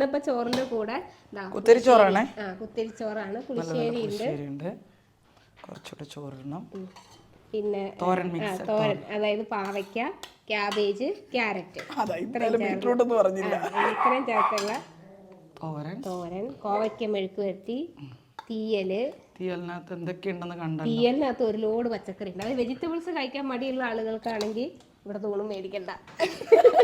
ഇന്നിപ്പോ ചോറിന്റെ കൂടെ കുത്തിരിച്ചോറാണേ ആ കുത്തിരിച്ചോറാണ് പുളിശ്ശേരി ഉണ്ട് കുറച്ചുകൂടെ ചോറിടണം. പിന്നെ തോരൻ തോരൻ അതായത് പാവയ്ക്ക ക്യാബേജ് ക്യാരറ്റ്. ഇത്രയും ചേർത്തുള്ള തോരൻ. തോരൻ കോവയ്ക്ക മെഴുക്ക് വരുത്തി തീയൽ. തീയലിനകത്ത് എന്തൊക്കെയുണ്ടെന്ന് കണ്ടു തീയലിനകത്ത് ഒരു ലോഡ് പച്ചക്കറി ഉണ്ട്. അത് വെജിറ്റബിൾസ് കഴിക്കാൻ മടിയുള്ള ആളുകൾക്കാണെങ്കിൽ ഇവിടെ തൂണും മേടിക്കണ്ട.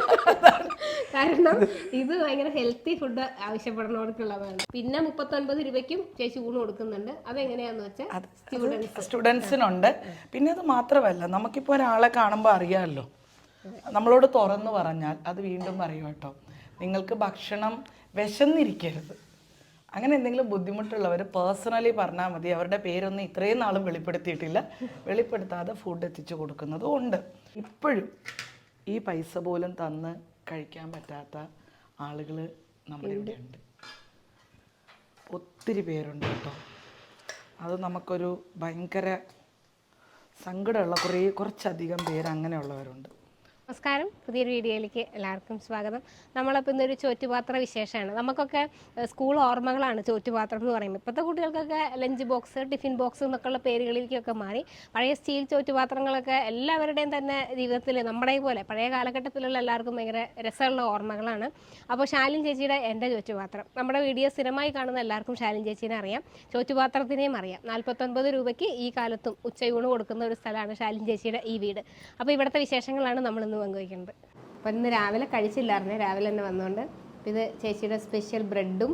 കാരണം ഇത് ഭയങ്കര ഹെൽത്തി ഫുഡ് ആവശ്യപ്പെടുന്നവർക്കുള്ളതാണ് പിന്നെ മുപ്പത്തൊൻപത് രൂപയ്ക്കും ചേച്ചി ഊണ് കൊടുക്കുന്നുണ്ട്. അതെങ്ങനെയാന്ന് വെച്ചാൽ സ്റ്റുഡൻസ് സ്റ്റുഡൻസിനുണ്ട് പിന്നെ അത് മാത്രമല്ല നമുക്കിപ്പോൾ ഒരാളെ കാണുമ്പോൾ അറിയാമല്ലോ. നമ്മളോട് തുറന്നു പറഞ്ഞാൽ അത് വീണ്ടും പറയും കേട്ടോ. നിങ്ങൾക്ക് ഭക്ഷണം വിശന്നിരിക്കരുത്. അങ്ങനെ എന്തെങ്കിലും ബുദ്ധിമുട്ടുള്ളവർ പേഴ്സണലി പറഞ്ഞാൽ മതി. അവരുടെ പേരൊന്നും ഇത്രയും നാളും വെളിപ്പെടുത്തിയിട്ടില്ല. വെളിപ്പെടുത്താതെ ഫുഡ് എത്തിച്ചു കൊടുക്കുന്നതും ഉണ്ട്. ഇപ്പോഴും ഈ പൈസ പോലും തന്ന് കഴിക്കാൻ പറ്റാത്ത ആളുകൾ നമ്മുടെ ഇവിടെ ഉണ്ട് ഒത്തിരി പേരുണ്ട് കേട്ടോ. അത് നമുക്കൊരു ഭയങ്കര സങ്കടമുള്ള കുറേ കുറച്ചധികം പേര് അങ്ങനെയുള്ളവരുണ്ട്. നമസ്കാരം. പുതിയൊരു വീഡിയോയിലേക്ക് എല്ലാവർക്കും സ്വാഗതം. നമ്മളപ്പോൾ ഇന്നൊരു ചോറ്റുപാത്ര വിശേഷമാണ്. നമുക്കൊക്കെ സ്കൂൾ ഓർമ്മകളാണ് ചോറ്റുപാത്രം എന്ന് പറയുമ്പോൾ ഇപ്പോഴത്തെ കുട്ടികൾക്കൊക്കെ ലഞ്ച് ബോക്സ് ടിഫിൻ ബോക്സ് എന്നൊക്കെയുള്ള പേരുകളിലേക്കൊക്കെ മാറി. പഴയ സ്റ്റീൽ ചോറ്റുപാത്രങ്ങളൊക്കെ എല്ലാവരുടെയും തന്നെ ജീവിതത്തിൽ നമ്മുടെ പോലെ പഴയ കാലഘട്ടത്തിലുള്ള എല്ലാവർക്കും ഭയങ്കര രസമുള്ള ഓർമ്മകളാണ്. അപ്പോൾ ശാലിൻ ചേച്ചിയുടെ എന്റെ ചോറ്റുപാത്രം. നമ്മുടെ വീഡിയോ സ്ഥിരമായി കാണുന്ന എല്ലാവർക്കും ശാലിൻ ചേച്ചീനെ അറിയാം. ചോറ്റുപാത്രത്തിനെയും അറിയാം. നാൽപ്പത്തൊൻപത് രൂപയ്ക്ക് ഈ കാലത്തും ഉച്ചയൂണ് കൊടുക്കുന്ന ഒരു സ്ഥലമാണ് ശാലിൻ ചേച്ചിയുടെ ഈ വീട്. അപ്പോൾ ഇവിടുത്തെ വിശേഷങ്ങളാണ് നമ്മൾ ഇന്ന് പങ്കുവയ്ക്കുന്നത് അപ്പോൾ ഇന്ന് രാവിലെ കഴിച്ചില്ലായിരുന്നേ. രാവിലെ തന്നെ വന്നുകൊണ്ട് ഇത് ചേച്ചിയുടെ സ്പെഷ്യൽ ബ്രെഡും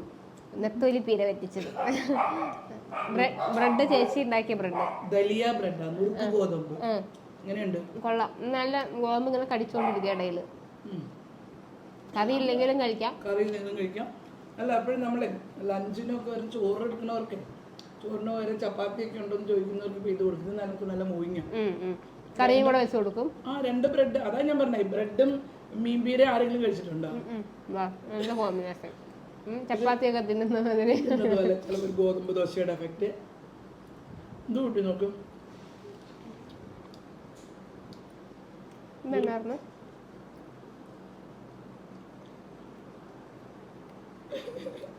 നെത്തോലി പീര പറ്റിച്ചത്. ബ്രെഡ് ചേച്ചി ഉണ്ടാക്കിയ ബ്രെഡ്. ദലിയ കൊള്ളാം. നല്ല ഗോതമ്പ് ഇങ്ങനെ കടിച്ചുകൊണ്ടിരിക്കുക ഇടയിൽ കറി ഇല്ലെങ്കിലും കഴിക്കാം. കറി ഇല്ലെങ്കിലും കഴിക്കാം. അല്ല അപ്പോഴും നമ്മളെ ലഞ്ചിനൊക്കെ വരും ചോറ് എടുക്കുന്നവർക്ക് ചോറിന് പകരം ചപ്പാത്തിയൊക്കെ ഉണ്ടോന്ന് ചോദിക്കുന്നവർക്ക് ഇത് കൊടുക്കുന്നത് നമുക്ക് നല്ല മൂവിങ്ങ ഉം, ഉം. കറിയും കൂടെ വെച്ച് കൊടുക്കും. ആ രണ്ട് ബ്രെഡ്. അതാ ഞാൻ പറഞ്ഞത് ബ്രെഡും മീൻപീരെ ആരെങ്കിലും കഴിച്ചിട്ടുണ്ടോ? ചപ്പാത്തി ഒക്കെ നല്ല കോമ്പിനേഷൻ ചപ്പാത്തിയൊക്കെ തിന്നുന്നതിന് അതുപോലെ ഗോതമ്പ് ദോശയുടെ എഫക്റ്റ് ഇത് കൂട്ടി നോക്കും? ഇതുണ്ടായിരുന്നു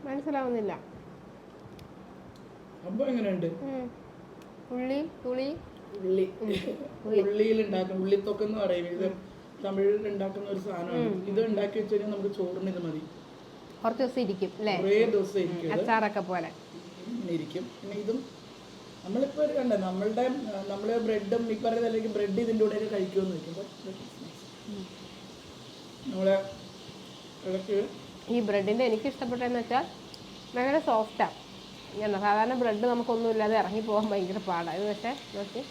മനസ്സിലാവുന്നില്ല. സംഭവം എങ്ങനെയുണ്ട്. ഉള്ളി പുളി ഉള്ളി. ഉള്ളിയിൽ ഉണ്ടാക്കുന്ന ഉള്ളിത്തൊക്കെ എന്ന് പറയും ഇത് തമിഴിൽ ഉണ്ടാക്കുന്ന ഒരു സാധനമാണ്. ഇത് ഉണ്ടാക്കി വെച്ച് കഴിഞ്ഞാൽ നമുക്ക് ചോറിന് ഇത് മതി. കുറച്ച് ദിവസം ഇരിക്കും അല്ലേ? കുറേ ദിവസം ഇരിക്കും. അച്ചാറൊക്കെ പോലെ. ഇരിക്കും. പിന്നെ ഇതും നമ്മളിപ്പോൾ ഒരു കണ്ടേ നമ്മളുടെ നമ്മൾ ബ്രെഡും ഈ പറയുന്ന അല്ലെങ്കിൽ ബ്രെഡ് ഇതിന്റെ കൂടെ കഴിക്കുമെന്ന് വെക്കും. നമ്മളെ ഇടയ്ക്ക് ഈ ബ്രെഡിന്റെ എനിക്ക് ഇഷ്ടപ്പെട്ടതെന്ന് വെച്ചാൽ ഭയങ്കര സോഫ്റ്റാണ് ഇങ്ങനെ സാധാരണ ബ്രെഡ് നമുക്കൊന്നും ഇല്ലാതെ ഇറങ്ങി പോകാൻ ഭയങ്കര പാടാണ് ഇത് പക്ഷേ നോക്കി.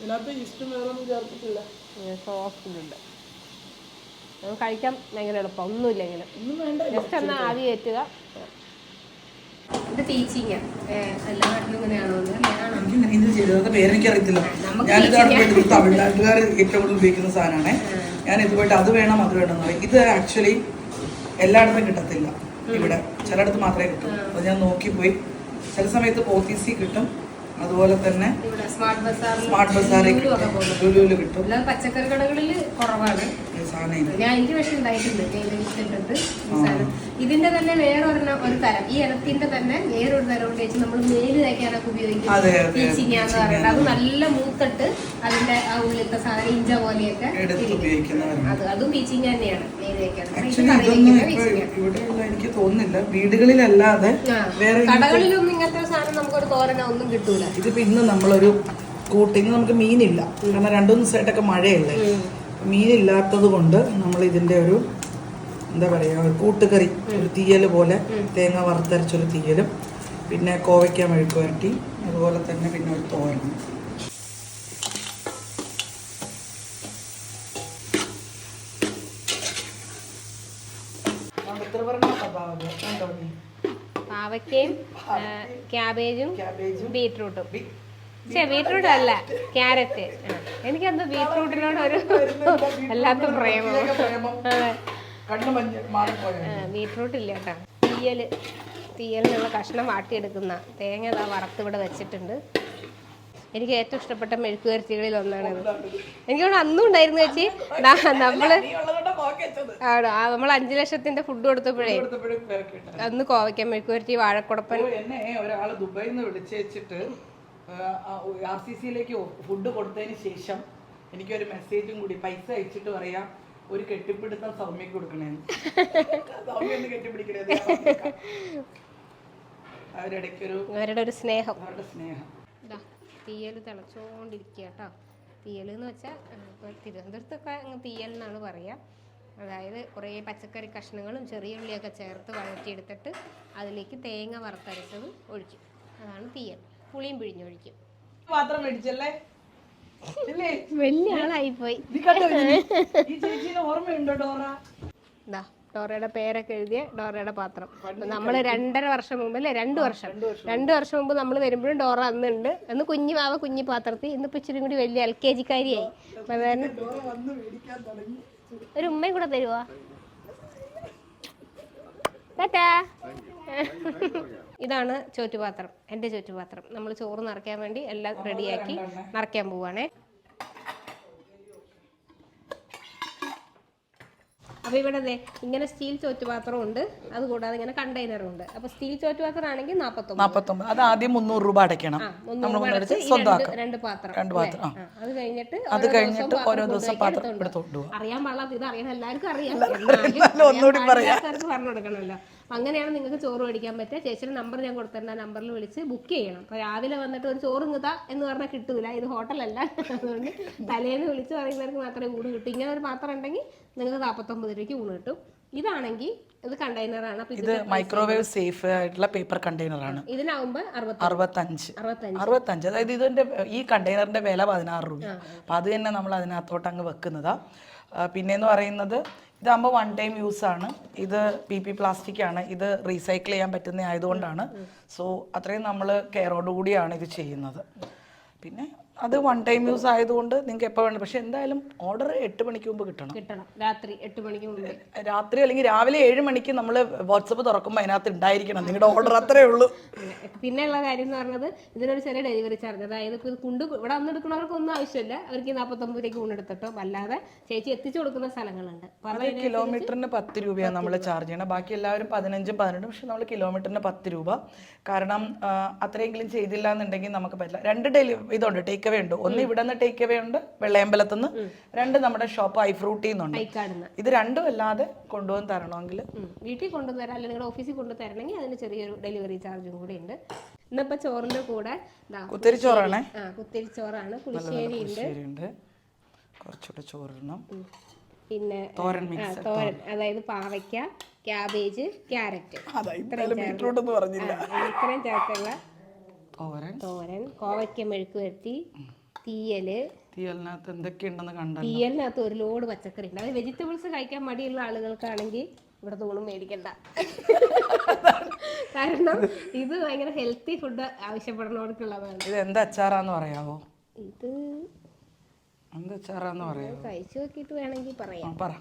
ഇതിനകത്ത് ഇഷ്ടം വേറെ ഒന്നും ചേർത്തിട്ടില്ല സോഫ്റ്റ് ബ്രെഡ് നമുക്ക് കഴിക്കാൻ ഭയങ്കര എളുപ്പം. ഒന്നുമില്ലെങ്കിലും. ഒന്നും വേണ്ട. ജസ്റ്റ് ഒന്ന് ആവി കയറ്റുക. ഇത് ടീച്ചിങ് എല്ലാ നാട്ടിലും ഇങ്ങനെയാണോ? എനിക്ക് ഇങ്ങനെ ഇത് ചെയ്തത് പേരെനിക്ക് അറിയത്തില്ല ഞാനിത് പോയിട്ട് തമിഴ്നാട്ടുകാർ ഏറ്റവും കൂടുതൽ ഉപയോഗിക്കുന്ന സാധനമാണ്. ഞാൻ ഇത് പോയിട്ട് അത് വേണം അത് വേണം എന്ന് പറയും. ഇത് ആക്ച്വലി എല്ലായിടത്തും കിട്ടത്തില്ല. ഇവിടെ ചിലയിടത്ത് മാത്രമേ കിട്ടൂ. അത് ഞാൻ നോക്കിപ്പോയി. ചില സമയത്ത് പോത്തീസി കിട്ടും. അതുപോലെ തന്നെ സ്മാർട്ട് ബസാർ സ്മാർട്ട് ബസാറിൽ ലുലുവിൽ കിട്ടും. അല്ലാതെ പച്ചക്കറി കടകളിൽ കുറവാണ്. ഇത്. ഞാൻ എനിക്ക് പക്ഷെ ഉണ്ടായിട്ടുണ്ട്. ഇതിന്റെ തന്നെ വേറൊരെണ്ണം ഒരു തരം. ഈ ഇനത്തിന്റെ തന്നെ വേറൊരു തരം കൊണ്ട് വെച്ച് നമ്മൾ മേൽ തയ്ക്കാനൊക്കെ ഉപയോഗിക്കും അതെ, പറയുന്നത്. നല്ല മൂത്തിട്ട് അതിന്റെ ആ ഉള്ളിലത്തെ സാധനം ഇഞ്ച പോലെയൊക്കെ അത് അതും ടീച്ചിങ് തന്നെയാണ് മേൽ ഇത് എനിക്ക് തോന്നുന്നില്ല. വീടുകളിലല്ലാതെ കടകളിലൊന്നും ഇങ്ങനത്തെ സാധനം നമുക്കൊരു തോരണ ഒന്നും കിട്ടൂല. ഇതിപ്പോ ഇന്ന് നമ്മളൊരു കൂട്ട് ഇന്ന് നമുക്ക് മീനില്ല. കാരണം രണ്ടു ദിവസമായിട്ടൊക്കെ മഴയല്ലേ. മീനില്ലാത്തത് കൊണ്ട് നമ്മൾ ഇതിന്റെ ഒരു എന്താ പറയാ ഒരു കൂട്ടുകറി ഒരു തീയൽ പോലെ തേങ്ങ വറുത്തരച്ചൊരു തീയലും പിന്നെ കോവയ്ക്ക മെഴുക്ക് വരട്ടി അതുപോലെ തന്നെ പിന്നെ ഒരു തോരനും പാവയ്ക്കയും ക്യാബേജും ക്യാബേജും പക്ഷേ ബീട്രൂട്ട് അല്ല ക്യാരറ്റ് എനിക്കന്ന് ബീട്രൂട്ടിനോട് ഒരു വല്ലാത്ത പ്രേമം. ബീട്രൂട്ട് ഇല്ല കേട്ടോ. തീയൽ തീയലിനുള്ള കഷ്ണം വാട്ടിയെടുക്കുന്ന തേങ്ങ ഇതാ വറുത്ത് ഇവിടെ വെച്ചിട്ടുണ്ട്. എനിക്ക് ഏറ്റവും ഇഷ്ടപ്പെട്ട മെഴുക്കുവരട്ടികളിൽ ഒന്നാണത്. എനിക്ക് തോന്നുന്നു അന്നും ഉണ്ടായിരുന്നു ചേച്ചി. നമ്മൾ. ആണോ? ആ, നമ്മൾ അഞ്ചു ലക്ഷത്തിന്റെ ഫുഡ് കൊടുത്തപ്പോഴേ അന്ന് കോവയ്ക്കാൻ മെഴുക്കുവരത്തി വാഴക്കുടപ്പൻ. എന്നെ ഒരാൾ ദുബായിൽ നിന്ന് വിളിച്ചു വെച്ചിട്ട് ആർ സി സിയിലേക്ക് ഫുഡ് കൊടുത്തതിന് ശേഷം എനിക്കൊരു മെസ്സേജും കൂടി പൈസ അയച്ചിട്ട് പറയാം ഒരു കെട്ടിപ്പിടുത്തം സൗമ്യക്ക് കൊടുക്കണേന്ന്. സൗമ്യ ഒന്ന് കെട്ടിപ്പിടിക്കണേ. അവരിടയ്ക്കൊരു അവരുടെ ഒരു സ്നേഹം. അവരുടെ സ്നേഹം. തീയൽ തിളച്ചുകൊണ്ടിരിക്കുക കേട്ടോ തീയൽ എന്ന് വെച്ചാൽ ഇപ്പോൾ തിരുവനന്തപുരത്തൊക്കെ അങ്ങ് തീയൽ എന്നാണ് പറയുക അതായത് കുറേ പച്ചക്കറി കഷ്ണങ്ങളും ചെറിയ ഉള്ളിയൊക്കെ ചേർത്ത് വഴറ്റിയെടുത്തിട്ട് അതിലേക്ക് തേങ്ങ വറുത്തരച്ചത് ഒഴിക്കും. അതാണ് തീയൽ. പുളിയും പിഴിഞ്ഞൊഴിക്കും. മാത്രം മേടിച്ചല്ലേ? ഇല്ലേ വലിയ ആളായി പോയി ഓർമ്മയുണ്ടോ ഡോറ? ഡോറയുടെ പേരൊക്കെ എഴുതിയ ഡോറയുടെ പാത്രം. നമ്മൾ രണ്ടര വർഷം മുമ്പ് അല്ലേ? രണ്ട് വർഷം. രണ്ട് വർഷം. മുമ്പ് നമ്മൾ വരുമ്പോഴും ഡോറ അന്നുണ്ട്. അന്ന് കുഞ്ഞു മാവ കുഞ്ഞു പാത്രത്തിൽ ഇന്നിപ്പോ ഇച്ചിരി കൂടി വലിയ എൽ കെ ജിക്കാരിയായി. അപ്പൊ ഡോറ വന്ന് മേടിക്കാൻ തുടങ്ങി. ഒരു ഉമ്മയും കൂടെ തരുവോ? ടാറ്റാ. ഇതാണ് ചോറ്റുപാത്രം എന്റെ ചോറ്റുപാത്രം. നമ്മൾ ചോറ് നിറയ്ക്കാൻ വേണ്ടി എല്ലാം റെഡിയാക്കി നിറയ്ക്കാൻ പോവാണേ. അപ്പോൾ ഇവിടെ അതെ ഇങ്ങനെ സ്റ്റീൽ ചോറ്റുപാത്രം ഉണ്ട്. അതുകൂടാതെ ഇങ്ങനെ കണ്ടെയ്നറും ഉണ്ട്. അപ്പോൾ സ്റ്റീൽ ചോറ്റുപാത്രം ആണെങ്കിൽ നാൽപ്പത്തൊമ്പത് അത് ആദ്യം മുന്നൂറ് രൂപ അടയ്ക്കണം. നമ്മൾ അടച്ച് സ്വന്തമാക്കാം രണ്ട് പാത്രം രണ്ട് പാത്രം, അത് കഴിഞ്ഞിട്ട് അത് കഴിഞ്ഞിട്ട് ഓരോ ദിവസം പാത്രം എടുത്തോണ്ട് അറിയാൻ പാടില്ലാത്ത ഇത് അറിയാൻ എല്ലാവർക്കും അറിയാം. ഒന്നുകൂടി പറയാം. പറഞ്ഞു കൊടുക്കണമല്ലോ. അങ്ങനെയാണ് നിങ്ങൾക്ക് ചോറ് മേടിക്കാൻ പറ്റുക ചേച്ചിയുടെ നമ്പർ ഞാൻ കൊടുത്തിട്ടുണ്ട്. ആ നമ്പറിൽ വിളിച്ച് ബുക്ക് ചെയ്യണം. അപ്പോൾ രാവിലെ വന്നിട്ട് ഒരു ചോറ് ഇങ്ങത്താ എന്ന് പറഞ്ഞാൽ കിട്ടൂല. ഇത് ഹോട്ടലല്ല അതുകൊണ്ട് തലേന്ന് വിളിച്ച് പറയുന്നവർക്ക് മാത്രമേ ഊണ് കിട്ടൂ. ഇങ്ങനെ ഒരു പാത്രം ഉണ്ടെങ്കിൽ നിങ്ങൾക്ക് നാൽപ്പത്തൊമ്പത് രൂപയ്ക്ക് ഊണ് കിട്ടും. ഇതാണെങ്കിൽ ഇത് കണ്ടെയ്നറാണ് ആണ്. ഇത് മൈക്രോവേവ് സേഫ് ആയിട്ടുള്ള പേപ്പർ കണ്ടെയ്നർ ആണ്. ഇതിനാവുമ്പോൾ അറുപത്തഞ്ച്. അറുപത്തഞ്ച്. അതായത് ഇതിന്റെ ഈ കണ്ടെയ്നറിന്റെ വില പതിനാറ് രൂപ. അപ്പൊ അത് തന്നെ നമ്മൾ അതിനകത്തോട്ട് അങ്ങ് വെക്കുന്നതാ. പിന്നെ പിന്നെന്ന് പറയുന്നത് ഇതാകുമ്പോൾ വൺ ടൈം യൂസ് ആണ്. ഇത് പി പി പ്ലാസ്റ്റിക് ആണ്. ഇത് റീസൈക്കിൾ ചെയ്യാൻ പറ്റുന്ന ആയതുകൊണ്ടാണ് സോ അത്രയും നമ്മൾ കെയറോടുകൂടിയാണ് ഇത് ചെയ്യുന്നത്. പിന്നെ അത് വൺ ടൈം യൂസ് ആയതുകൊണ്ട് നിങ്ങൾക്ക് എപ്പോൾ വേണം പക്ഷെ എന്തായാലും ഓർഡർ എട്ട് മണിക്ക് മുമ്പ് കിട്ടണം. കിട്ടണം. രാത്രി എട്ട് മണിക്ക് മുമ്പ്. രാത്രി അല്ലെങ്കിൽ രാവിലെ ഏഴ് മണിക്ക് നമ്മൾ വാട്സപ്പ് തുറക്കുമ്പോൾ അതിനകത്ത് ഉണ്ടായിരിക്കണം. നിങ്ങളുടെ ഓർഡർ അത്രേ ഉള്ളൂ. പിന്നെയുള്ള കാര്യം എന്ന് പറഞ്ഞത് ഇതിനൊരു ചെറിയ ഡെലിവറി ചാർജ് അതായത് ഇപ്പോൾ കൊണ്ട് ഇവിടെ വന്നെടുക്കുന്നവർക്ക് ഒന്നും ആവശ്യമില്ല. അവർക്ക് നാൽപ്പത്തൊമ്പത് രൂപയ്ക്ക് കൊണ്ടെടുത്തിട്ടോ അല്ലാതെ ചേച്ചി എത്തിച്ചു കൊടുക്കുന്ന സ്ഥലങ്ങളുണ്ട്. അത് കിലോമീറ്ററിന് പത്ത് രൂപയാണ് നമ്മൾ ചാർജ് ചെയ്യണം. ബാക്കി എല്ലാവരും പതിനഞ്ചും പതിനെട്ടും പക്ഷെ നമ്മൾ കിലോമീറ്ററിന് പത്ത് രൂപ. കാരണം അത്രയെങ്കിലും ചെയ്തില്ല എന്നുണ്ടെങ്കിൽ നമുക്ക് പറ്റില്ല. രണ്ട് ഡെലിവറി ഇതുണ്ട്. ടേക്ക് അവേ ഉണ്ട്. ഒന്ന് ഇവിടെ നിന്ന് ടേക്ക് അവേ ഉണ്ട് വെള്ളയമ്പലത്തു നിന്ന് രണ്ട് നമ്മുടെ ഷോപ്പ് ഐ ഫ്രൂട്ടിൽ നിന്നുണ്ട് ഇത് രണ്ടും അല്ലാതെ കൊണ്ടുവന്ന് തരണമെങ്കിൽ. വീട്ടിൽ കൊണ്ടുതരാം അല്ലെങ്കിൽ നിങ്ങളുടെ ഓഫീസിൽ കൊണ്ടു തരണമെങ്കിൽ അതിന് ചെറിയൊരു ഡെലിവറി ചാർജും കൂടി ഉണ്ട്. ഇന്നിപ്പോ ചോറിന്റെ കൂടെ ചോറാണ്? ആ കുത്തിരിച്ചോറാണ് പുളിശ്ശേരി ഉണ്ട്. കുറച്ചുകൂടെ ചോറിടണം. പിന്നെ തോരൻ മിക്സ് തോരൻ അതായത് പാവയ്ക്ക ക്യാബേജ് ക്യാരറ്റ്. ഇത്രയും ചേർത്തുള്ള തോരൻ. തോരൻ കോവയ്ക്ക മെഴുക്ക് വരട്ടി തീയൽ. തീയലിനകത്ത് എന്തൊക്കെയുണ്ടെന്ന് കണ്ടല്ലോ. തീയലിനകത്ത് ഒരു ലോഡ് പച്ചക്കറി ഉണ്ട്. അതായത് വെജിറ്റബിൾസ് കഴിക്കാൻ മടിയുള്ള ആളുകൾക്കാണെങ്കിൽ ഇവിടെ തോളും മേടിക്കണ്ട. കാരണം ഇത് ഭയങ്കര ഹെൽത്തി ഫുഡ് ആവശ്യപ്പെടുന്നവർക്കുള്ളതാണ്. ഇത് എന്താ അച്ചാറാന്ന് പറയാവോ? ഇത് എന്ത് അച്ചാറാന്ന് കഴിച്ചു നോക്കിയിട്ട് വേണമെങ്കിൽ പറയാം. പറ.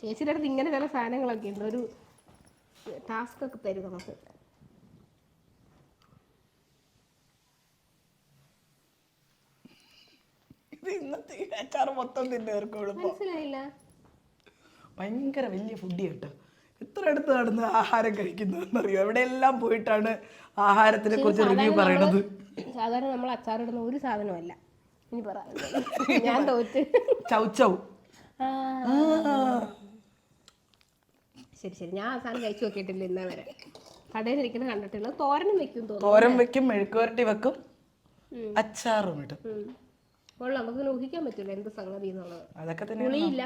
ചേച്ചിയുടെ അടുത്ത് ഇങ്ങനെ ചില സാധനങ്ങളൊക്കെ ഉണ്ട്. ഒരു ടാസ്ക് ഒക്കെ തരും നമുക്ക്. ഇന്നത്തെ അച്ചാർ മൊത്തം മനസ്സിലായില്ല. ഭയങ്കര വലിയ ഫുഡി കേട്ടോ. എത്ര അടുത്ത് നടന്ന് ആഹാരം കഴിക്കുന്നതെന്നറിയോ? എവിടെയെല്ലാം പോയിട്ടാണ് ആഹാരത്തിനെ കുറിച്ച് റിവ്യൂ പറയണത്? സാധാരണ നമ്മൾ അച്ചാറിടുന്ന ഒരു സാധനമല്ല. ഇനി പറ. ഞാൻ തോറ്റ്. ചൗ ആ. ശരി ശരി. ഞാൻ അവസാനം കഴിച്ചു നോക്കിയിട്ടില്ല ഇന്നേ വരെ. കടയിൽ ഇരിക്കുന്ന കണ്ടിട്ടില്ല. തോരനും വെക്കും തോന്നുന്നു തോരൻ വെക്കും മെഴുക്കുവരട്ടി വെക്കും അച്ചാറും ഇടും. ഉം. കൊള്ളാം. നമുക്ക് ഊഹിക്കാൻ പറ്റില്ല എന്ത് സംഗതി എന്നുള്ളത്. അതൊക്കെ തന്നെ പുളിയില്ല.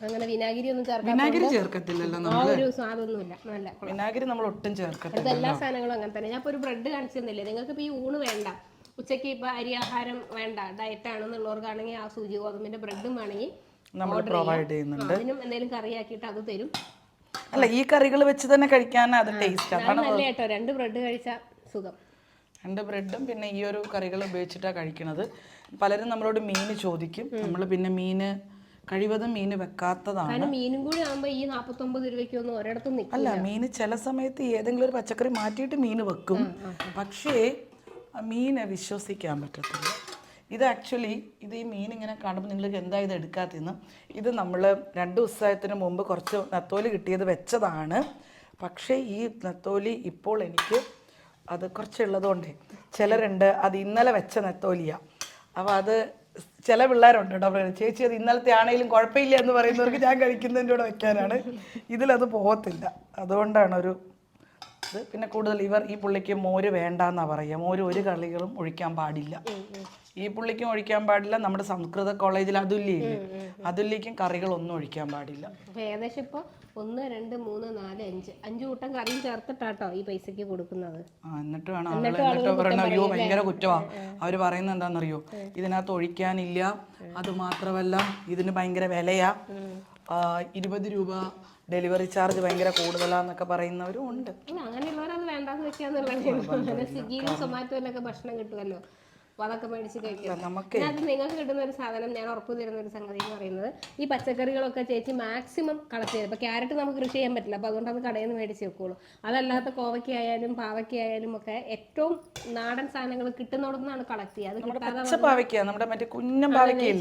അങ്ങനെ വിനാഗിരി ഒന്നും ചേർക്കാൻ വിനാഗിരി ചേർക്കത്തില്ലല്ലോ ആ ഒരു സ്വാദൊന്നുമില്ല. നല്ല വിനാഗിരി നമ്മൾ ഒട്ടും ചേർക്കത്തില്ല എല്ലാ സാധനങ്ങളും അങ്ങനെ തന്നെ. ഞാൻ ഇപ്പോൾ ഒരു ബ്രെഡ് കാണിച്ചു തന്നില്ലേ നിങ്ങൾക്ക് ഇപ്പോൾ ഈ ഊണ് വേണ്ട. ഉച്ചയ്ക്ക് ഇപ്പോൾ അരി ആഹാരം വേണ്ട. ഡയറ്റ് ആണെന്നുള്ളവർക്കാണെങ്കിൽ ആ സൂചി ഗോതമ്പിന്റെ ബ്രെഡും വേണമെങ്കിൽ നമ്മൾ പ്രൊവൈഡ് ചെയ്യുന്നുണ്ട്. അതിനും എന്തെങ്കിലും കറിയാക്കിയിട്ട് അത് തരും. അല്ല ഈ കറികൾ വെച്ച് തന്നെ കഴിക്കാൻ അത് ടേസ്റ്റ് അത് നല്ല കേട്ടോ. രണ്ട് ബ്രെഡ് കഴിച്ചാൽ സുഖം. രണ്ട് ബ്രെഡും പിന്നെ ഈ ഒരു കറികൾ ഉപയോഗിച്ചിട്ടാണ് കഴിക്കണത്. പലരും നമ്മളോട് മീൻ ചോദിക്കും. നമ്മൾ പിന്നെ മീന് കഴിവതും മീന് വെക്കാത്തതാണ്. മീനും കൂടി ആകുമ്പോൾ ഈ നാൽപ്പത്തൊമ്പത് രൂപയ്ക്കൊന്നും ഒരിടത്തും അല്ല മീന് ചില സമയത്ത് ഏതെങ്കിലും ഒരു പച്ചക്കറി മാറ്റിയിട്ട് മീന് വെക്കും. പക്ഷേ മീനെ വിശ്വസിക്കാൻ പറ്റത്തില്ല. ഇത് ആക്ച്വലി ഇത് ഈ മീൻ ഇങ്ങനെ കാണുമ്പോൾ നിങ്ങൾക്ക് എന്താ ഇത് എടുക്കാത്തെന്ന് ഇത് നമ്മൾ രണ്ട് ദിവസത്തിന് മുമ്പ് കുറച്ച് നത്തോലി കിട്ടിയത് വെച്ചതാണ്. പക്ഷേ ഈ നത്തോലി ഇപ്പോൾ എനിക്ക് അത് കുറച്ചുള്ളതുകൊണ്ട് ചിലരുണ്ട് അത് ഇന്നലെ വെച്ച നെത്തോലിയ. അപ്പോൾ അത് ചില പിള്ളേരുണ്ട് കേട്ടോ ചേച്ചി അത് ഇന്നലത്തെ ആണെങ്കിലും കുഴപ്പമില്ല എന്ന് പറയുന്നവർക്ക് ഞാൻ കഴിക്കുന്നതിന്റെ കൂടെ വെക്കാനാണ്. ഇതിലത് പോകത്തില്ല. അതുകൊണ്ടാണ് ഒരു ഇത് പിന്നെ കൂടുതൽ ഇവർ ഈ പുള്ളിക്ക് മോര് വേണ്ട വേണ്ടാന്നാ പറയുക. മോര് ഒരു കളികളും ഒഴിക്കാൻ പാടില്ല. ഈ പുള്ളിക്കും ഒഴിക്കാൻ പാടില്ല. നമ്മുടെ സംസ്കൃത കോളേജിൽ അതുല്യ ഇല്ലേ? അതുല്യക്കും കറികളൊന്നും ഒഴിക്കാൻ പാടില്ല. ഏകദേശം ഇപ്പൊ ഒന്ന് രണ്ട് മൂന്ന് നാല് അഞ്ച്. അഞ്ചു കൂട്ടം കറിയും ചേർത്തിട്ടാട്ടോ ഈ പൈസക്ക് കൊടുക്കുന്നത്. എന്നിട്ട് വേണം ആളുകൾ എന്നിട്ട് പറയണ അയ്യോ ഭയങ്കര കുറ്റമാ അവർ പറയുന്നത് എന്താണെന്നറിയോ? ഇതിനകത്ത് ഒഴിക്കാനില്ല. അത് മാത്രമല്ല ഇതിന് ഭയങ്കര വിലയാ. ഇരുപത് രൂപ ഡെലിവറി ചാർജ് ഭയങ്കര കൂടുതലാന്നൊക്കെ പറയുന്നവരും ഉണ്ട്. അല്ല അങ്ങനെയുള്ളവരത് വേണ്ടാന്ന് വെക്കാന്നുള്ളത് അങ്ങനെ സ്വിഗ്ഗിയിലും സൊമാറ്റോയിലൊക്കെ ഭക്ഷണം കിട്ടുമല്ലോ. അതൊക്കെ മേടിച്ച് കഴിക്കാം. അത് നിങ്ങൾക്ക് കിട്ടുന്ന ഒരു സാധനം ഞാൻ ഉറപ്പ് തരുന്ന ഒരു സംഗതി എന്ന് പറയുന്നത് ഈ പച്ചക്കറികളൊക്കെ ചേച്ചി മാക്സിമം കളക്ട് ചെയ്ത് ഇപ്പൊ ക്യാരറ്റ് നമുക്ക് കൃഷി ചെയ്യാൻ പറ്റില്ല. അപ്പോൾ അതുകൊണ്ട് അത് കടയിൽ നിന്ന് മേടിച്ച് വെക്കുള്ളൂ. അതല്ലാത്ത കോവയ്ക്കായാലും പാവയ്ക്കായാലും ഒക്കെ ഏറ്റവും നാടൻ സാധനങ്ങൾ കിട്ടുന്നോടൊന്നാണ് കളക്ട് ചെയ്യുക. അത് കിട്ടാതെ നമ്മുടെ മറ്റേ കുഞ്ഞൻ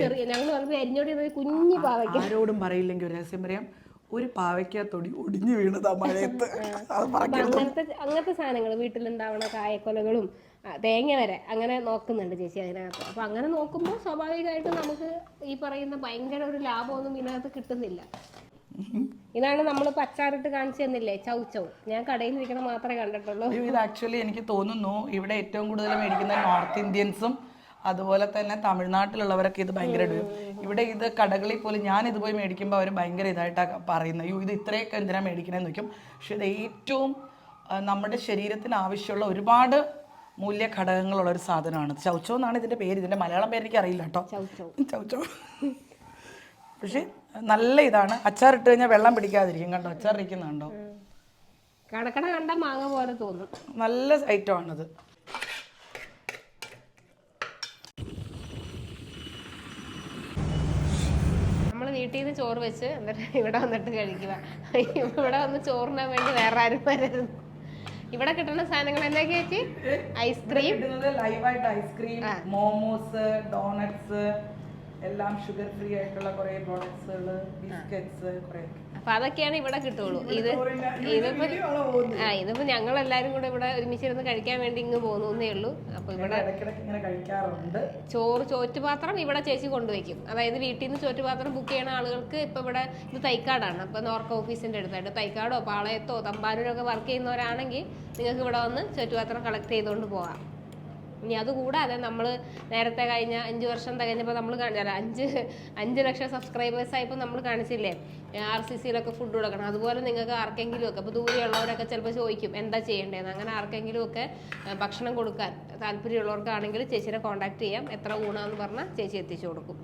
ചെറിയ ഞങ്ങൾ പറഞ്ഞത് എന്നോട് കുഞ്ഞു പാവയ്ക്ക. ആരോടും പറയില്ലെങ്കിൽ ഒരു രഹസ്യം പറയാം. ഒരു പാവയ്ക്കത്തൊടി ഒടിഞ്ഞു വീണതാ മഴയത്ത്. അപ്പൊ പറയരുത്. അങ്ങനത്തെ അങ്ങനത്തെ സാധനങ്ങൾ വീട്ടിലുണ്ടാവണ കായക്കൊലകളും തേങ്ങ വരെ അങ്ങനെ നോക്കുന്നുണ്ട് ചേച്ചി അതിനകത്ത്. അപ്പൊ അങ്ങനെ നോക്കുമ്പോൾ സ്വാഭാവികമായിട്ടും നമുക്ക് ഈ പറയുന്ന ഭയങ്കര ഒരു ലാഭമൊന്നും ഇതിനകത്ത് കിട്ടുന്നില്ല. ഇതാണ് നമ്മൾ പച്ചാറിട്ട് കാണിച്ചു തന്നില്ലേ? ചൗ ചൗ. ഞാൻ കടയിൽ നിൽക്കണ മാത്രമേ കണ്ടിട്ടുള്ളൂ. ഇത് ആക്ച്വലി എനിക്ക് തോന്നുന്നു ഇവിടെ ഏറ്റവും കൂടുതൽ മേടിക്കുന്ന നോർത്ത് ഇന്ത്യൻസും അതുപോലെ തന്നെ തമിഴ്നാട്ടിലുള്ളവരൊക്കെ ഇത് ഭയങ്കര ഇവിടെ ഇത് കടകളിൽ പോലും ഞാൻ ഇത് പോയി മേടിക്കുമ്പോൾ അവർ ഭയങ്കര ഇതായിട്ടാണ് പറയുന്നത്. അയ്യോ ഇത് ഇത്രയൊക്കെ എന്തിനാ മേടിക്കണമെന്ന് നോക്കും പക്ഷെ ഇത് ഏറ്റവും നമ്മുടെ ശരീരത്തിന് ആവശ്യമുള്ള ഒരുപാട് മൂല്യ ഘടകങ്ങളുള്ള ഒരു സാധനമാണ്. ചൗച്ചോ എന്നാണ് ഇതിന്റെ പേര്. ഇതിന്റെ മലയാളം പേര് എനിക്ക് അറിയില്ല കേട്ടോ. ചൗച്ചോ. പക്ഷെ നല്ല ഇതാണ്. അച്ചാർ ഇട്ട് കഴിഞ്ഞാൽ വെള്ളം പിടിക്കാതിരിക്കും കണ്ടോ? അച്ചാറിരിക്കുന്നുണ്ടോ കടക്കട കണ്ട മാങ്ങ പോലെ തോന്നും. നല്ല ഐറ്റമാണിത് നമ്മൾ വീട്ടിൽ നിന്ന് ചോറ് വെച്ച് എന്നിട്ട് ഇവിടെ വന്നിട്ട് കഴിക്കുക. ഇവിടെ വന്ന് ചോറിനാൻ വേണ്ടി വേറെ ആരും വരരുത്. ഇവിടെ കിട്ടുന്ന സാധനങ്ങൾ എന്തൊക്കെ ചേച്ചി? Ice cream. Ice cream momos donuts എല്ലാം ഷുഗർ ഫ്രീ ആയിട്ടുള്ള കുറെ പ്രോഡക്ട്സുകൾ ബിസ്ക്കറ്റ്സ് കുറെ അപ്പൊ അതൊക്കെയാണ് ഇവിടെ കിട്ടുള്ളൂ. ഇത് ഇതിപ്പോ ആ ഇതിപ്പോ ഞങ്ങൾ എല്ലാരും കൂടെ ഇവിടെ ഒരുമിച്ചിരുന്ന് കഴിക്കാൻ വേണ്ടി ഇങ്ങ് പോകുന്നേ ഉള്ളൂ. അപ്പൊ ഇവിടെ കഴിക്കാറുണ്ട്. ചോറ് ചോറ്റുപാത്രം ഇവിടെ ചേച്ചി കൊണ്ടുവയ്ക്കും. അതായത് വീട്ടിൽ നിന്ന് ചോറ്റുപാത്രം ബുക്ക് ചെയ്യുന്ന ആളുകൾക്ക് ഇപ്പൊ ഇവിടെ ഇത് തൈക്കാടാണ്. അപ്പൊ നോർക്ക ഓഫീസിന്റെ അടുത്തായിട്ട് തൈക്കാടോ പാളയത്തോ തമ്പാനൂരോ ഒക്കെ വർക്ക് ചെയ്യുന്നവരാണെങ്കിൽ നിങ്ങൾക്ക് ഇവിടെ വന്ന് ചോറ്റുപാത്രം കളക്ട് ചെയ്തുകൊണ്ട് പോകാം ഇനി അതുകൂടാതെ നമ്മൾ നേരത്തെ കഴിഞ്ഞ അഞ്ച് വർഷം തികഞ്ഞപ്പോൾ നമ്മൾ കാണിച്ചല്ല അഞ്ച് അഞ്ച് ലക്ഷം സബ്സ്ക്രൈബേഴ്സ് ആയപ്പോൾ നമ്മൾ കാണിച്ചില്ലേ? ആർ സി സിയിലൊക്കെ ഫുഡ് കൊടുക്കണം. അതുപോലെ നിങ്ങൾക്ക് ആർക്കെങ്കിലും ഒക്കെ അപ്പോൾ ദൂരെയുള്ളവരൊക്കെ ചിലപ്പോൾ ചോദിക്കും എന്താ ചെയ്യേണ്ടതെന്ന് അങ്ങനെ ആർക്കെങ്കിലും ഒക്കെ ഭക്ഷണം കൊടുക്കാൻ താല്പര്യമുള്ളവർക്കാണെങ്കിൽ ചേച്ചിനെ കോൺടാക്ട് ചെയ്യാം. എത്ര ഊണാന്ന് പറഞ്ഞാൽ ചേച്ചി എത്തിച്ചു കൊടുക്കും.